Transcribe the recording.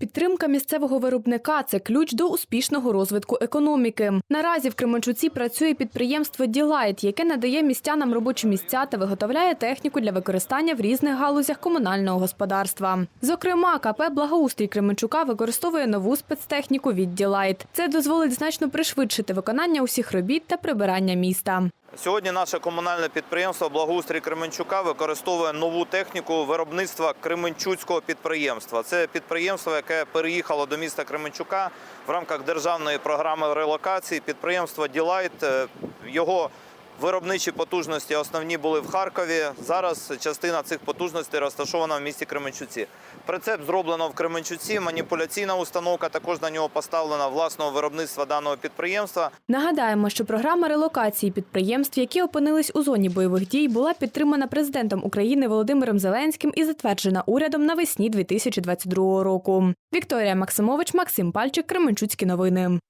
Підтримка місцевого виробника це ключ до успішного розвитку економіки. Наразі в Кременчуці працює підприємство Ділайт, яке надає містянам робочі місця та виготовляє техніку для використання в різних галузях комунального господарства. Зокрема, КП Благоустрій Кременчука використовує нову спецтехніку від Ділайт. Це дозволить значно пришвидшити виконання усіх робіт та прибирання міста. Сьогодні наше комунальне підприємство Благоустрій Кременчука використовує нову техніку виробництва Кременчуцького підприємства. Це підприємство, яке переїхало до міста Кременчука в рамках державної програми релокації. Підприємство Ділайт е, його виробничі потужності основні були в Харкові. Зараз частина цих потужностей розташована в місті Кременчуці. Прицеп зроблено в Кременчуці. Маніпуляційна установка також на нього поставлена власного виробництва даного підприємства. Нагадаємо, що програма релокації підприємств, які опинились у зоні бойових дій, була підтримана президентом України Володимиром Зеленським і затверджена урядом навесні 2022 року. Вікторія Максимович, Максим Пальчик, Кременчуцькі новини.